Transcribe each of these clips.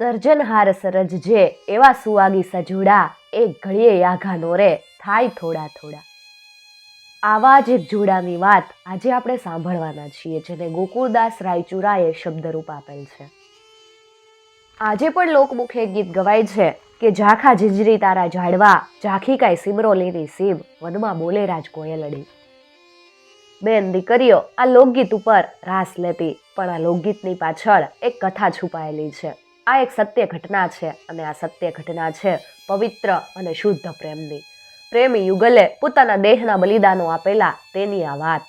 સર્જનહાર સરજ જે એવા સુવાગી સજુડા, એ ઘડીએ યાઘા નોરે, થાય થોડા થોડા. આવા જ એક જોડાની વાત આજે આપણે સાંભળવાના છીએ, જેને ગોકુળદાસ રાયચુરાએ શબ્દરૂપ આપેલ છે. આજે પણ લોકમુખે ગીત ગવાય છે કે, ઝાખા ઝીંઝરી તારા ઝાડવા, ઝાંખી કાંઈ સિમરોલીની સીમ, વનમાં બોલે રાજ કોયલડી. બેન દીકરીઓ, આ લોકગીત ઉપર રાસ લેતી, પણ આ લોકગીતની પાછળ એક કથા છુપાયેલી છે. આ એક સત્ય ઘટના છે અને આ સત્ય ઘટના છે પવિત્ર અને શુદ્ધ પ્રેમની. પ્રેમી યુગલે પોતાના દેહના બલિદાનો આપેલા તેની આ વાત.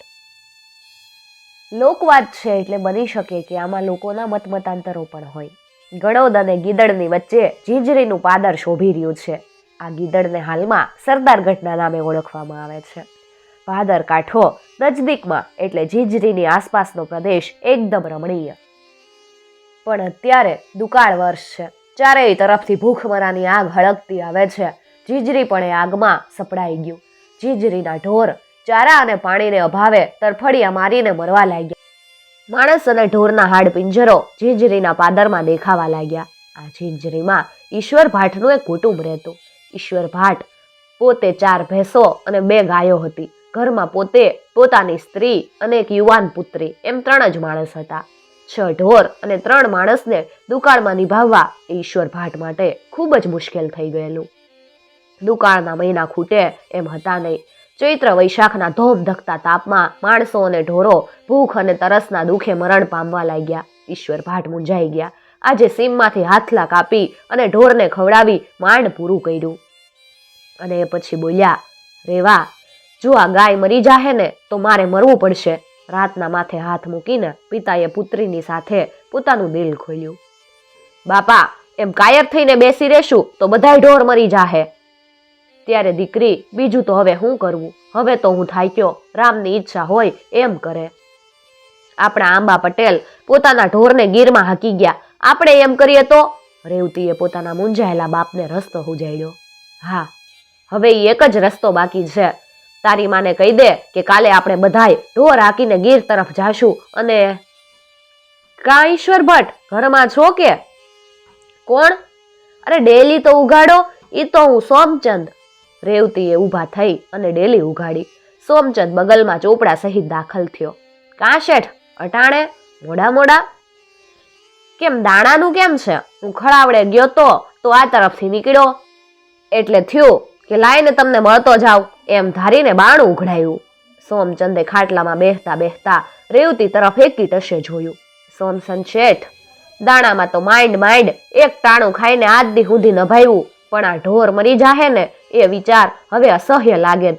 લોકવાદ છે એટલે બની શકે કે આમાં લોકોના મતમતાંતરો પણ હોય. ગણોદ અને ગીદડની વચ્ચે ઝીંઝરીનું પાદર શોભી રહ્યું છે. આ ગીદડને હાલમાં સરદારગઢના નામે ઓળખવામાં આવે છે. ભાદર કાંઠો નજદીકમાં એટલે ઝીંઝરીની આસપાસનો પ્રદેશ એકદમ રમણીય. પણ અત્યારે દુકાળ વર્ષ છે. ચારેય તરફથી ભૂખમરાની આગ હળગતી આવે છે. જીજરી પણ એ આગમાં સપડાઈ ગયું. જીજરીના ઢોર ચારા અને પાણીને અભાવે તરફડિયા મારીને મરવા લાગ્યા. માણસ અને ઢોરના હાડ પિંજરો જીજરીના પાદરમાં દેખાવા લાગ્યા. આ જીજરીમાં ઈશ્વર ભાટનું એક કુટુંબ રહેતું. ઈશ્વર ભાટ પોતે ચાર ભેંસો અને બે ગાયો હતી. ઘરમાં પોતે પોતાની સ્ત્રી અને એક યુવાન પુત્રી. એમ ત્રણ જ માણસ હતા. છ ઢોર અને ત્રણ માણસને દુકાળમાં નિભાવવા ઈશ્વર ભાટ માટે ખૂબ જ મુશ્કેલ થઈ ગયેલું. દુકાળના મહિના ખૂટે એમ હતા નહીં. ચૈત્ર વૈશાખના ધોમ ધકતા તાપમાં માણસો અને ઢોરો ભૂખ અને તરસના દુઃખે મરણ પામવા લાગ્યા. ઈશ્વર ભાટ મૂંઝાઈ ગયા. આજે સીમમાંથી હાથલા કાપી અને ઢોરને ખવડાવી માંડ પૂરું કર્યું. અને એ પછી બોલ્યા, રેવા, જો આ ગાય મરી જાહે ને તો મારે મરવું પડશે. રાતના માથે હાથ મૂકીને પિતાએ પુત્રીની સાથે પોતાનું દિલ ખોલ્યું. બાપા, એમ કાયર થઈને બેસી રહેશું તો બધાય ઢોર મરી જાહે. ત્યારે દીકરી, બીજું તો હવે શું કરવું? હવે તો હું થાક્યો રામની ઈચ્છા હોય એમ કરે. આપણા આંબા પટેલ પોતાના ઢોરને ગીરમાં હાકી ગયા. આપણે એમ કરીએ તો? રેવતીએ પોતાના મૂંઝાયેલા બાપને રસ્તો ઉજાડ્યો હા, હવે એક જ રસ્તો બાકી છે. તારી માને કહી દે કે કાલે આપણે બધાય ઢોર હાકીને ગીર તરફ જાશું અને કા ઈશ્વર ભટ્ટ ઘરમાં છો કે? કોણ? અરે ડેલી તો ઉગાડો એ તો હું સોમચંદ. રેવતીએ ઊભા થઈ અને ડેલી ઉગાડી સોમચંદ બગલમાં ચોપડા સહિત દાખલ થયો. કાં શેઠ, અટાણે? મોડા મોડા? કેમ, દાણાનું કેમ છે? હું ખળાવડે ગયો તો તો આ તરફથી નીકળ્યો. એટલે થયું કે લાઈને તમને મળતો જાવ એમ ધારીને બાણું ઉઘડાયું. સોમચંદે ખાટલામાં બેહતા બેહતા રેવતી તરફ એકી ટશે જોયું. સોમસન શેઠ, દાણામાં તો માઇન્ડ માઇન્ડ એક ટાણું ખાઈને આજ સુધી નભાવ્યું પણ આ ઢોર મરી જાહે ને એ વિચાર હવે અસહ્ય લાગે.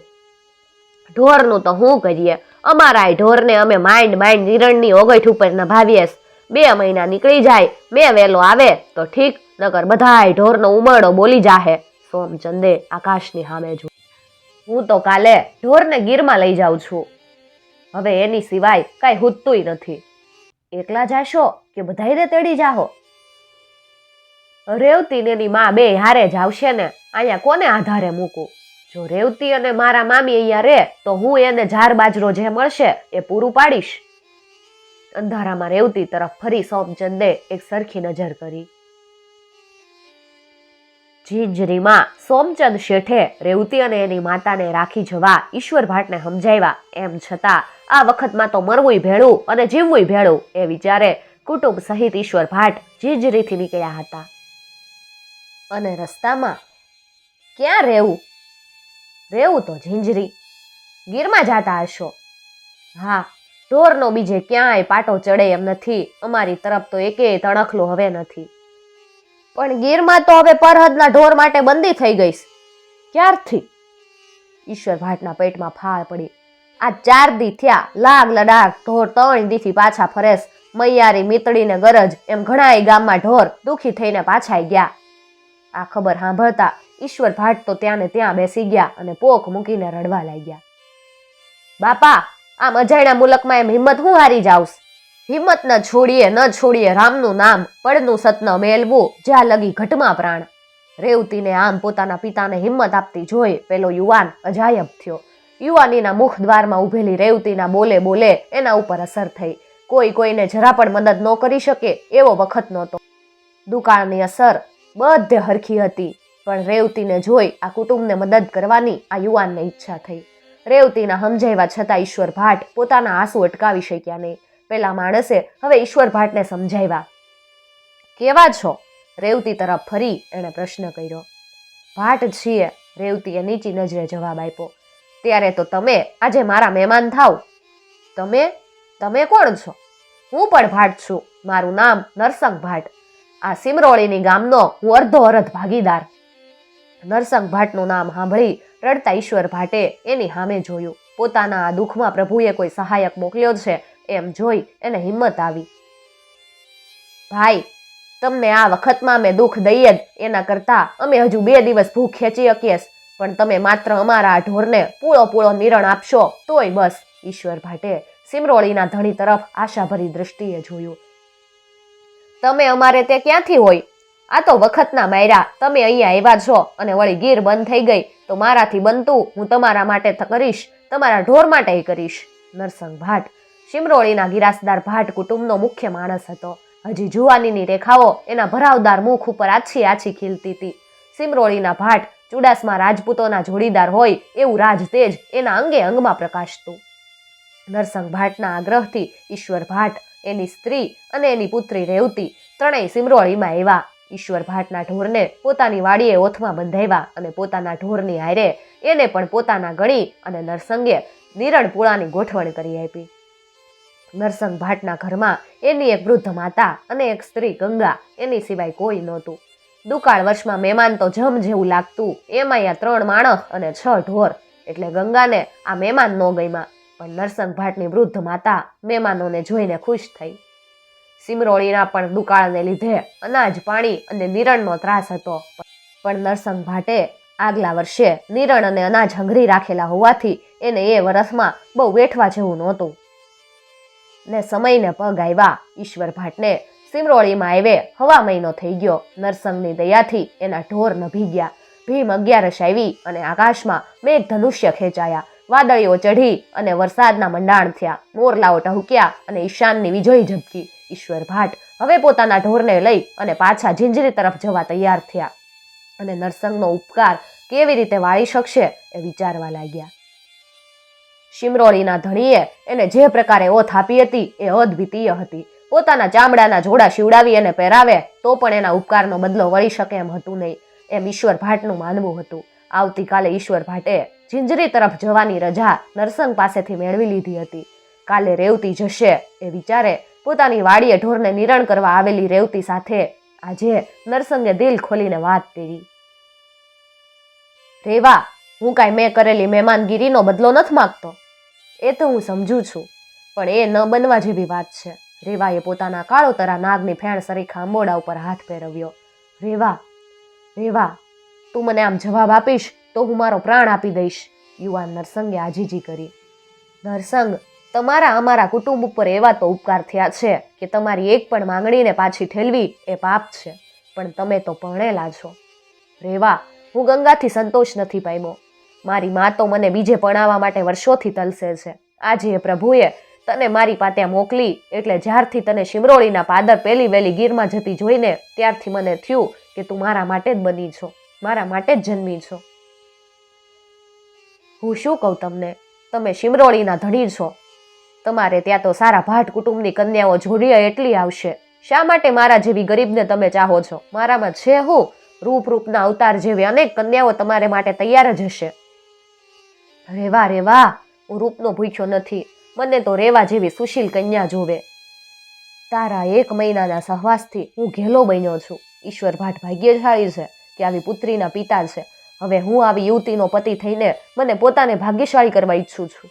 ઢોરનું તો શું કરીએ? અમારા ઢોરને અમે માઇન્ડ માઇન્ડ નિરણની ઓગઠ ઉપર નભાવીએ. બે મહિના નીકળી જાય, બે વેલો આવે, તો ઠીક, નકર બધાય ઢોરનો ઉમરડો બોલી જાહે. સોમચંદે આકાશની સામે જો હું તો કાલે ઢોરને ગીરમાં લઈ જાઉં છું. હવે એની સિવાય કાંઈ હૂતતુંય નથી. એકલા જાશો કે બધાયને તેડી જાહો? રેવતી એની માં બે હારે જ આવશે ને, અહીંયા કોને આધારે મૂકું? જો રેવતી અને મારા મામી અહીંયા રે, તો હું એને ઝાર બાજરો જે મળશે એ પૂરું પાડીશ. અંધારામાં રેવતી તરફ ફરી સોમચંદે એક સરખી નજર કરી. ઝીંઝરીમાં સોમચંદ શેઠે રેવતી અને એની માતાને રાખી જવા ઈશ્વર ભાટને સમજાવ્યા. એમ છતાં આ વખતમાં તો મરવુંય ભેળું અને જીવવુંય ભેળું એ વિચારે કુટુંબ સહિત ઈશ્વર ભાટ ઝીંઝરીથી નીકળ્યા હતા. અને રસ્તામાં ક્યાં રહેવું? રહેવું તો ઝીંઝરી ગીરમાં જાતા હશો. હા, ઢોરનો બીજે ક્યાંય પાટો ચડે એમ નથી. અમારી તરફ તો એકેય તણખલો હવે નથી. પણ ગીરમાં તો હવે પરહદના ઢોર માટે બંદી થઈ ગઈશ. ક્યારથી? ઈશ્વર ભાટના પેટમાં ફાળ પડી. આ ચાર દી થયા, લાગ લડાક ઢોર ત્રણ દીથી પાછા ફરેશ. મૈયારી મીતડીને ગરજ, એમ ઘણાય ગામમાં ઢોર દુખી થઈને પાછા ગયા. આ ખબર સાંભળતા ઈશ્વર ભાટ તો ત્યાં ને ત્યાં બેસી ગયા અને પોખ મૂકીને રડવા લાગ્યા. બાપા આમ અજાણ્યા મુલકમાં એમ હિંમત હું હારી જાઉસ હિંમત ન છોડીએ ન છોડીએ રામનું નામ, પડનું સતન મેલવું, જ્યાં લગી ઘટમાં પ્રાણ. રેવતીને આમ પોતાના પિતાને હિંમત આપતી જોઈ પેલો યુવાન અજાયબ થયો. યુવાનીના મુખ દ્વારમાં ઊભેલી રેવતીના બોલે બોલે એના ઉપર અસર થઈ. કોઈ કોઈને જરા પણ મદદ ન કરી શકે એવો વખત નહોતો. દુકાળની અસર બધે હરખી હતી, પણ રેવતીને જોઈ આ કુટુંબને મદદ કરવાની આ યુવાનને ઈચ્છા થઈ. રેવતીના સમજાવ્યા છતાં ઈશ્વર ભાટ પોતાના આંસુ અટકાવી શક્યા નહીં. પેલા માણસે હવે ઈશ્વર ભાટને સમજાવ્યા કેવા છો? રેવતી તરફ ફરી એણે પ્રશ્ન કર્યો. ભાટ છીએ, રેવતીએ નીચી નજરે જવાબ આપ્યો. ત્યારે તો તમે આજે મારા મહેમાન થાવ. તમે? તમે કોણ છો? હું પણ ભાટ છું. મારું નામ નરસંગ ભાટ. આ સિમરોળીની ગામનો હું અર્ધો અરધ ભાગીદાર. નરસંગ ભાટનું નામ સાંભળી રડતા ઈશ્વર ભાટે એની સામે જોયું. પોતાના આ દુઃખમાં પ્રભુએ કોઈ સહાયક મોકલ્યો છે એમ જોઈ એને હિંમત આવી. ભાઈ, તમને આ વખતમાં અમે દુઃખ દઈએ જ, એના કરતાં અમે હજુ બે દિવસ ભૂખ ખેંચી શકીએ પણ તમે માત્ર અમારા આ ઢોરને પૂળો પૂળો નિરણ આપશો, તોય બસ. ઈશ્વર ભાટે સિમરોળીના ધણી તરફ આશાભરી દ્રષ્ટિએ જોયું. તમે અમારે તે ક્યાંથી હોય? આ તો વખતના માયરા, તમે અહીંયા આવ્યા છો અને વળી ગીર બંધ થઈ ગઈ, તો મારાથી બનતું હું તમારા માટે કરીશ, તમારા ઢોર માટે કરીશ. નરસંગ ભાટ શિમરોળીના ગિરાસદાર ભાટ કુટુંબનો મુખ્ય માણસ હતો. હજી જુવાનીની રેખાઓ એના ભરાવદાર મુખ ઉપર આછી આછી ખીલતી હતી. સિમરોળીના ભાટ ચુડાસમાં રાજપૂતોના જોડીદાર હોય એવું રાજતેજ એના અંગે અંગમાં પ્રકાશતું. નરસંગ ભાટના આગ્રહથી ઈશ્વર ભાટ, એની સ્ત્રી અને એની પુત્રી રેવતી ત્રણેય સિમરોળીમાં આવ્યા ઈશ્વર ભાટના ઢોરને પોતાની વાડીએ ઓથમાં બંધાવ્યા અને પોતાના ઢોરની હારે એને પણ પોતાના ગણી અને નરસંગે નિરણ પૂળાની ગોઠવણ કરી આપી. નરસંગ ભાટના ઘરમાં એની એક વૃદ્ધ માતા અને એક સ્ત્રી ગંગા, એની સિવાય કોઈ નહોતું. દુકાળ વર્ષમાં મહેમાન તો જમ જેવું લાગતું. એમાં આ ત્રણ માણસ અને છ ઢોર. એટલે ગંગાને આ મહેમાન ન ગયમાં પણ નરસંગ ભાટની વૃદ્ધ માતા મહેમાનોને જોઈને ખુશ થઈ. સિમરોળીના પણ દુકાળને લીધે અનાજ, પાણી અને નિરણનો ત્રાસ હતો. પણ નરસંગ ભાટે આગલા વર્ષે નિરણ અને અનાજ હંગરી રાખેલા હોવાથી એને એ વર્ષમાં બહુ વેઠવા જેવું નહોતું. ને સમયને પગ આવ્યા ઈશ્વર ભાટને સિમરોળીમાં આવે હવા મહિનો થઈ ગયો. નરસંગની દયાથી એના ઢોર નભી ગયા. ભીમ અગિયારસ આવી અને આકાશમાં મેઘ ધનુષ્ય ખેંચાયા. વાદળીઓ ચઢી અને વરસાદના મંડાણ થયા. મોરલાઓ ટહુક્યા અને ઈશાનની વિજય ઝબકી. ઈશ્વર ભાટ હવે પોતાના ઢોરને લઈ અને પાછા ઝીંઝરી તરફ જવા તૈયાર થયા. અને નરસંગનો ઉપકાર કેવી રીતે વાળી શકશે એ વિચારવા લાગ્યા. શિમરોળીના ધણીએ એને જે પ્રકારે ઓથ આપી હતી એ અદ્વિતીય હતી. પોતાના ચામડાના જોડા શિવડાવી એને પહેરાવે તો પણ એના ઉપકારનો બદલો વળી શકે એમ હતું નહીં. એમ ઈશ્વર ભાટનું માનવું હતું. આવતીકાલે ઈશ્વર ભાટે જિંજરી તરફ જવાની રજા નરસંગ પાસેથી મેળવી લીધી હતી. કાલે રેવતી જશે એ વિચારે પોતાની વાડીએ ઢોરને નિરણ કરવા આવેલી રેવતી સાથે આજે નરસંગે દિલ ખોલીને વાત કરી. રેવા, હું કાંઈ મેં કરેલી મહેમાનગીરીનો બદલો નથી માગતો. એ તો હું સમજુ છું. પણ એ ન બનવા જેવી વાત છે. રેવાએ પોતાના કાળોતરા નાગની ફેણ સરીખા આંબોડા ઉપર હાથ ફેરવ્યો. રેવા રેવા, તું મને આમ જવાબ આપીશ તો હું મારો પ્રાણ આપી દઈશ. યુવાન નરસંગે આજીજી કરી. નરસંગ, તમારા અમારા કુટુંબ ઉપર એવા તો ઉપકાર થયા છે કે તમારી એક પણ માંગણીને પાછી ઠેલવી એ પાપ છે. પણ તમે તો ભણેલા છો. રેવા, હું ગંગાથી સંતોષ નથી પામ્યો. મારી મા તો મને બીજે ભણાવવા માટે વર્ષોથી તલસે છે. આજે એ પ્રભુએ તને મારી પાસે મોકલી એટલે જ્યારથી તને શિમરોળીના પાદર પેલી વેલી ગીરમાં જતી જોઈને ત્યારથી મને થયું કે તું મારા માટે જ બની છો, મારા માટે જ જન્મી છો. હું શું કહું તમને? તમે શિમરોળીના ધણી છો. તમારે ત્યાં તો સારા ભાટ કુટુંબની કન્યાઓ જોડીએ એટલી આવશે. શા માટે મારા જેવી ગરીબને તમે ચાહો છો? મારામાં છે હું? રૂપ રૂપના અવતાર જેવી અનેક કન્યાઓ તમારે માટે તૈયાર જ હશે. રેવા રેવા, હું રૂપનો ભૂખ્યો નથી. મને તો રેવા જેવી સુશીલ કન્યા જોવે. તારા એક મહિનાના સહવાસથી હું ઘેલો બન્યો છું. ઈશ્વર ભાટ ભાગ્યશાળી છે કે આવી પુત્રીના પિતા છે. હવે હું આવી યુવતીનો પતિ થઈને મને પોતાને ભાગ્યશાળી કરવા ઈચ્છું છું.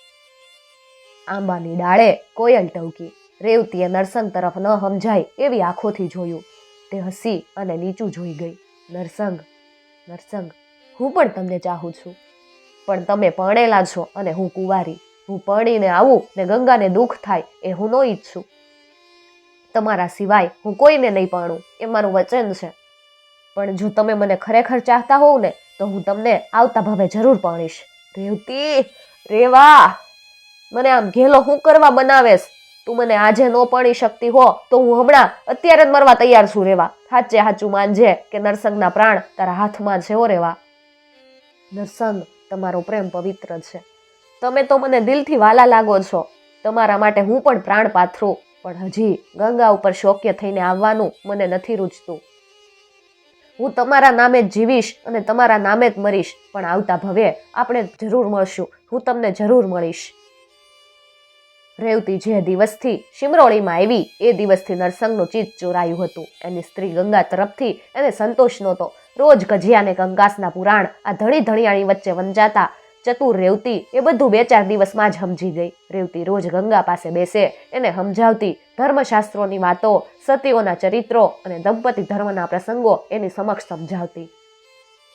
આંબાની ડાળે કોયલ ટવકી. રેવતીએ નરસંગ તરફ ન સમજાય એવી આંખોથી જોયું. તે હસી અને નીચું જોઈ ગઈ. નરસંગ નરસંગ, હું પણ તમને ચાહું છું. પણ તમે પરણેલા છો અને હું કુંવારી. હું પરણીને આવું ને ગંગાને દુઃખ થાય એ હું ન ઈચ્છું. તમારા સિવાય હું કોઈને નહીં પરણું. એ મારું વચન છે. પણ જો તમે મને ખરેખર ચાહતા હોવ ને, તો હું તમને આવતા ભાવે જરૂર પરણીશ. રેવતી, રેવા! મને આમ ઘેલો હું કરવા બનાવેશ. તું મને આજે ન પરણી શકતી હો, તો હું હમણાં અત્યારે જ મરવા તૈયાર છું, રેવા. સાચે સાચું માનજે કે નરસંગના પ્રાણ તારા હાથમાં છે, હો, રેવા. નરસંગ તમારો પ્રેમ પવિત્ર છે. તમે તો મને દિલથી વાલા લાગો છો. તમારા માટે હું પણ પ્રાણ પાથરું પણ હજી ગંગા ઉપર શોક્ય થઈને આવવાનું મને નથી રૂચતું. હું તમારા નામે જ જીવીશ અને તમારા નામે જ મરીશ. પણ આવતા ભવે આપણે જરૂર મળશું. હું તમને જરૂર મળીશ. રેવતી જે દિવસથી શિમરોળીમાં આવી, એ દિવસથી નરસંગનું ચિત્ત ચોરાયું હતું. એની સ્ત્રી ગંગા તરફથી એને સંતોષ નહોતો. રોજ ગજિયાને ગંગાસના પુરાણ, આ ધણી ધણિયાણી વચ્ચે વંજાતા, ચતુર રેવતી એ બધું બે ચાર દિવસમાં જ સમજી ગઈ. રેવતી રોજ ગંગા પાસે બેસે, એને સમજાવતી ધર્મશાસ્ત્રોની વાતો, સતીઓના ચરિત્રો અને દંપતી ધર્મના પ્રસંગો એની સમક્ષ સમજાવતી.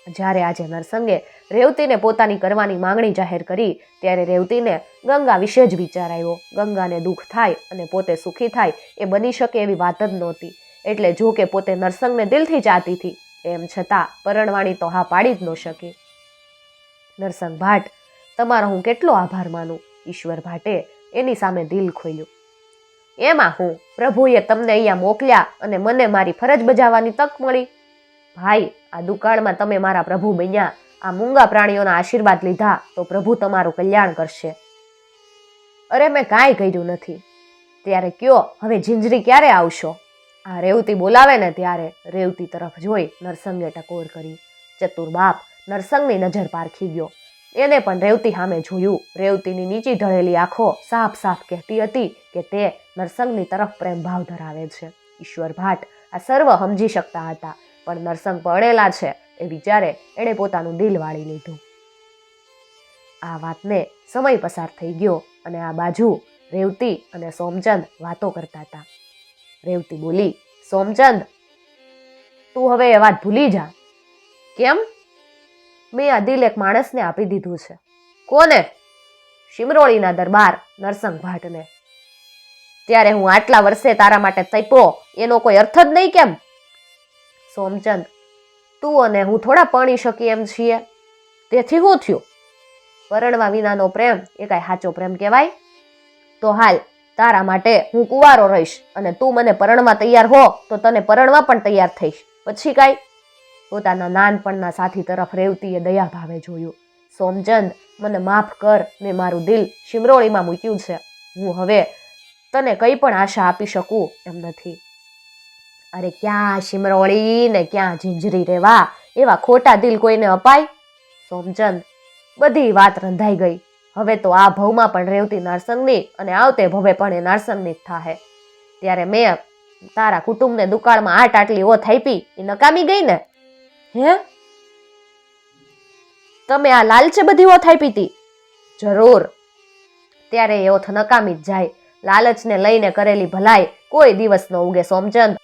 જ્યારે આજે નરસંગે રેવતીને પોતાની કરવાની માંગણી જાહેર કરી, ત્યારે રેવતીને ગંગા વિશે જ વિચાર આવ્યો. ગંગાને દુઃખ થાય અને પોતે સુખી થાય એ બની શકે એવી વાત જ નહોતી. એટલે જો કે પોતે નરસંગને દિલથી ચાહતી હતી એમ છતાં પરણવાણી તો હા પાડી જ ન શકી. નરસંગ ભાટ, તમારો હું કેટલો આભાર માનું? ઈશ્વર ભાટે એની સામે દિલ ખોલ્યું. એમાં હું? પ્રભુએ તમને અહીંયા મોકલ્યા અને મને મારી ફરજ બજાવવાની તક મળી? ભાઈ, આ દુકાળમાં તમે મારા પ્રભુ બન્યા, આ મૂંગા પ્રાણીઓના આશીર્વાદ લીધા, તો પ્રભુ તમારું કલ્યાણ કરશે. અરે, મેં કાંઈ કર્યું નથી. ત્યારે કયો? હવે ઝીંઝરી ક્યારે આવશો? આ રેવતી બોલાવે ને ત્યારે રેવતી તરફ જોઈ નરસંગે ટકોર કરી. ચતુર બાપ નરસંગની નજર પારખી ગયો. એને પણ રેવતી સામે જોયું. રેવતીની નીચી ઢળેલી આંખો સાફ સાફ કહેતી હતી કે તે નરસંગની તરફ પ્રેમ ભાવ ધરાવે છે. ઈશ્વર ભાટ આ સર્વ સમજી શકતા હતા, પણ નરસંગ પડેલા છે એ વિચારે એણે પોતાનું દિલ વાળી લીધું. આ વાતને સમય પસાર થઈ ગયો અને આ બાજુ રેવતી અને સોમચંદ વાતો કરતા હતા. રેવતી બોલી, સોમચંદ, તું હવે એ વાત ભૂલી જા. કેમ? મેં આ દિલ એક માણસને આપી દીધું છે. કોને? શિમરોળીના દરબાર નરસંગ ભાટને. ત્યારે હું આટલા વર્ષે તારા માટે તપ્યો એનો કોઈ અર્થ જ નહીં કેમ? સોમચંદ, તું અને હું થોડા પરણી શકીએ એમ છીએ. તેથી હું થયું? પરણવા વિનાનો પ્રેમ એ કાંઈ સાચો પ્રેમ કહેવાય? તો હાલ તારા માટે હું કુંવારો રહીશ અને તું મને પરણવા તૈયાર હો, તો તને પરણવા પણ તૈયાર થઈશ. પછી કાંઈ? પોતાના નાનપણના સાથી તરફ રેવતીએ દયા ભાવે જોયું. સોમચંદ, મને માફ કર, મેં મારું દિલ શિમરોળીમાં મૂક્યું છે. હું હવે તને કંઈ પણ આશા આપી શકું એમ નથી. અરે ક્યાં શિમરોળી ને ક્યાં ઝીંઝરી રેવા? એવા ખોટા દિલ કોઈને અપાય? સોમચંદ, બધી વાત રંધાઈ ગઈ. હવે તો આ ભવમાં પણ રેવતી નરસંગની અને આવતે ભવે પણ એ નરસંગની જ થાહે. ત્યારે મેં તારા કુટુંબને દુકાળમાં આટ આટલી ઓથ આપી, એ નકામી ગઈ ને? હે? તમે આ લાલચે બધી ઓથ આપી પીતી જરૂર. ત્યારે એ ઓથ નકામી જ જાય. લાલચને લઈને કરેલી ભલાઈ કોઈ દિવસ ન ઉગે સોમચંદ.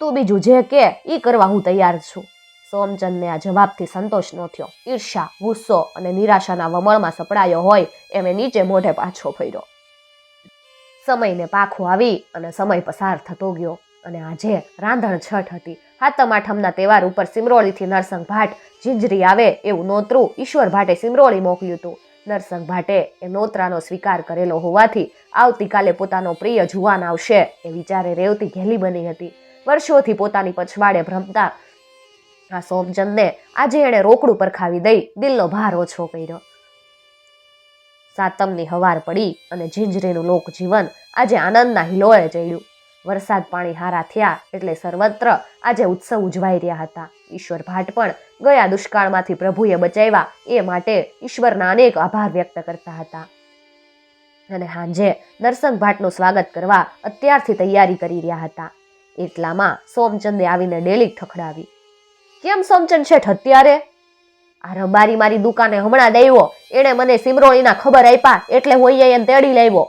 તું બીજું જે કે એ કરવા હું તૈયાર છું. સોમચંદને આ જવાબથી સંતોષ ન થયો. ઈર્ષા, ગુસ્સો અને નિરાશાના વમળમાં સપડાયો હોય એમ નીચે મોઢે પાછો ફર્યો. સમયને પાખો આવી અને સમય પસાર થતો ગયો અને આજે રાંધણ છઠ હતી. હાતમ આઠમના તહેવાર ઉપર સિમરોળીથી નરસંગ ભાટ ઝીંઝરી આવે એવું નોતરું ઈશ્વર ભાટે સિમરોળી મોકલ્યું હતું. નરસંગ ભાટે એ નોતરાનો સ્વીકાર કરેલો હોવાથી આવતીકાલે પોતાનો પ્રિય જુવાન આવશે એ વિચારે રેવતી ઘેલી બની હતી. વર્ષોથી પોતાની પછવાડે ભ્રમતા આ સોમચંદને આજે એણે રોકડું પરખાવી દઈ, દિલનો ભાર ઓછો કર્યો. સાતમની હવાર પડી અને ઝીંઝરીનું લોકજીવન આજે આનંદના હિલોળે ચડ્યું વરસાદ પાણી હારા થયા એટલે સર્વત્ર આજે ઉત્સવ ઉજવાઈ રહ્યા હતા. ઈશ્વર ભાટ પણ ગયા દુષ્કાળમાંથી પ્રભુએ બચાવ્યા એ માટે ઈશ્વરના અનેક આભાર વ્યક્ત કરતા હતા. અને હાંજે નરસંગ ભાટનું સ્વાગત કરવા અત્યારથી તૈયારી કરી રહ્યા હતા. એટલામાં સોમચંદે આવીને ડેલી ઠખડાવી. કેમ સમચન શેઠ અત્યારે? આ રબારી મારી દુકાને હમણાં દેવો એણે મને સિમરોળીના ખબર આપ્યા, એટલે હું અહીંયા એને તેડી લાવ્યો.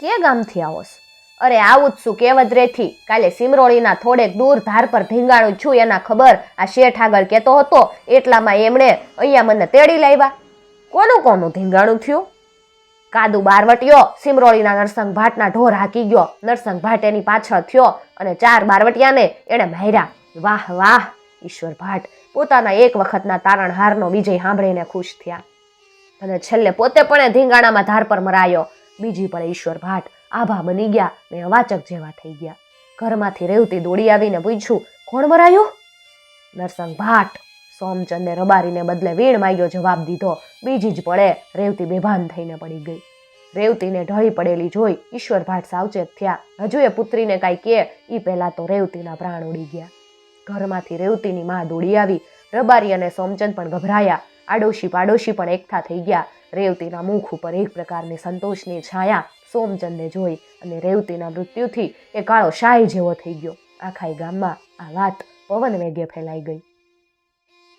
કે ગામથી આવોસ અરે આવું જ છું કેવદરેથી કાલે સિમરોળીના થોડેક દૂર ધાર પર ધીંગાણું છું, એના ખબર આ શેઠ આગળ કહેતો હતો, એટલામાં એમણે અહીંયા મને તેડી લાવ્યા. કોનું કોનું ધીંગાણું થયું? કાદુ બારવટીયો સિમરોળીના નરસંગ ભાટના ઢોર હાકી ગયો. નરસંગ ભાટ એની પાછળ થયો અને ચાર બારવટિયાને એણે માર્યા. વાહ વાહ, ઈશ્વર ભાટ પોતાના એક વખતના તારણહારનો વિજય સાંભળીને ખુશ થયા. અને છેલ્લે પોતે પણ ધીંગાણામાં ધાર પર મરાયો. બીજી પણ ઈશ્વર ભાટ આભા બની ગયા ને અવાચક જેવા થઈ ગયા. ઘરમાંથી રેવતી દોડી આવીને પૂછ્યું, કોણ મરાયું? નરસંગ ભાટ સોમચંદે રબારીને બદલે વીણ માગ્યો જવાબ દીધો. બીજી જ પડે રેવતી બેભાન થઈને પડી ગઈ. રેવતીને ઢળી પડેલી જોઈ ઈશ્વર ભાટ સાવચેત થયા. હજુ એ પુત્રીને કાંઈ કે એ પહેલાં તો રેવતીના પ્રાણ ઉડી ગયા. ઘરમાંથી રેવતીની માં દોડી આવી. રબારી અને સોમચંદ પણ ગભરાયા. આડોશી પાડોશી પણ એકઠા થઈ ગયા. રેવતીના મુખ ઉપર એક પ્રકારની સંતોષની છાયા સોમચંદને જોઈ અને રેવતીના મૃત્યુથી એ કાળો શાહી જેવો થઈ ગયો. આખા ગામમાં આ વાત પવન વેગે ફેલાઈ ગઈ.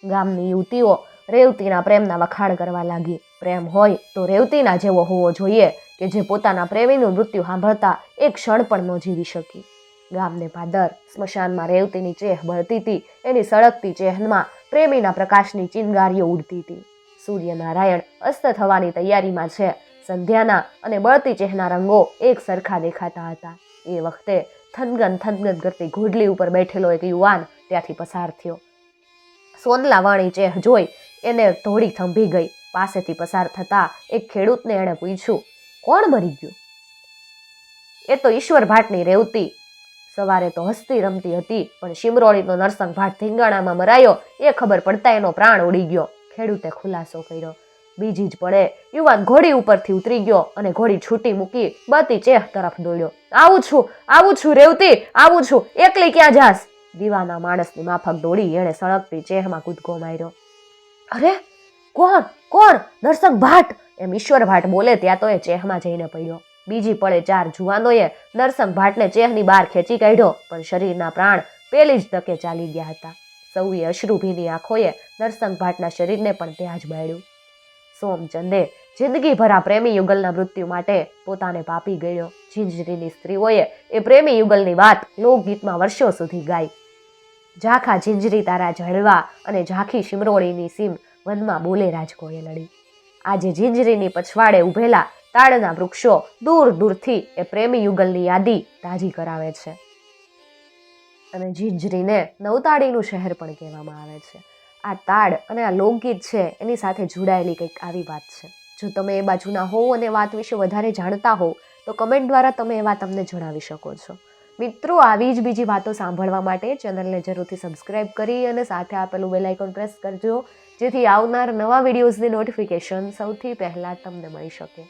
ગામની યુવતીઓ રેવતીના પ્રેમના વખાણ કરવા લાગી. પ્રેમ હોય તો રેવતીના જેવો હોવો જોઈએ કે જે પોતાના પ્રેમીનું મૃત્યુ સાંભળતા એક ક્ષણ પણ ન જીવી શકી. ગામને પાદર સ્મશાનમાં રેવતીની ચેહ બળતી હતી. એની સળગતી ચેહનમાં પ્રેમીના પ્રકાશની ચિનગારીઓ ઉડતી હતી. સૂર્યનારાયણ અસ્ત થવાની તૈયારીમાં છે. સંધ્યાના અને બળતી ચેહના રંગો એક સરખા દેખાતા હતા. એ વખતે થનગન થનગન કરતી ઘોડલી ઉપર બેઠેલો એક યુવાન ત્યાંથી પસાર થયો. સોનલા વાણી ચેહ જોઈ એને થોડી થંભી ગઈ. પાસેથી પસાર થતા એક ખેડૂતને એણે પૂછ્યું, કોણ મરી ગયું? એ તો ઈશ્વર ભાટની રેવતી સવારે તો હસતી રમતી હતી, પણ શિમરોળીનો નરસંગ ભાટ ધીંગાણામાં મરાયો, એ ખબર પડતા એનો પ્રાણ ઉડી ગયો. ખેડૂતે ખુલાસો કર્યો. બીજી જ પડે યુવાન ઘોડી ઉપરથી ઉતરી ગયો અને ઘોડી છૂટી મૂકી બતી ચેહ તરફ દોડ્યો. આવું છું આવું છું રેવતી, આવું છું, એકલી ક્યાં જાસ દીવાના માણસની માફક દોડી એણે સળગતી ચેહમાં કૂદકો માર્યો. અરે, કોણ કોણ? નરસંગ ભાટ? એમ ઈશ્વર ભાટ બોલે, ત્યાં તો એ ચેહમાં જઈને પડ્યો. બીજી પળે ચાર જુવાનોએ નરસંગ ભાટને ચેહની બહાર ખેંચી કાઢ્યો, પણ શરીરના પ્રાણ પેલી જ તકે ચાલી ગયા હતા. સૌએ અશ્રુભીની આંખોએ નરસંગ ભાટના શરીરને પણ ત્યાં જ બાળ્યું. સોમચંદે જિંદગીભરા પ્રેમી યુગલના મૃત્યુ માટે પોતાને પાપી ગયો ઝીંઝરીની સ્ત્રીઓએ એ પ્રેમી યુગલની વાત લોકગીતમાં વર્ષો સુધી ગાઈ. ઝાખા ઝીંઝરી તારા જળવા અને ઝાંખી શિમરોળીની સીમ વનમાં બોલે રાજકોએ લડી. આજે ઝીંઝરીની પછવાડે ઉભેલા તાડના વૃક્ષો દૂર દૂરથી એ પ્રેમી યુગલની યાદી તાજી કરાવે છે. અને ઝીંઝરીને નવતાડીનું શહેર પણ કહેવામાં આવે છે. આ તાડ અને આ લોકગીત છે, એની સાથે જોડાયેલી કંઈક આવી વાત છે. જો તમે એ બાજુના હોવ અને વાત વિશે વધારે જાણતા હોવ, તો કમેન્ટ દ્વારા તમે એ વાત અમને જણાવી શકો છો. મિત્રો, આવી જ બીજી વાતો સાંભળવા માટે ચેનલને જરૂરથી સબસ્ક્રાઇબ કરી અને સાથે આપેલું બેલ આઇકોન પ્રેસ કરજો. જેથી આવનાર નવા વિડીયોઝની નોટિફિકેશન સૌથી પહેલાં તમને મળી શકે.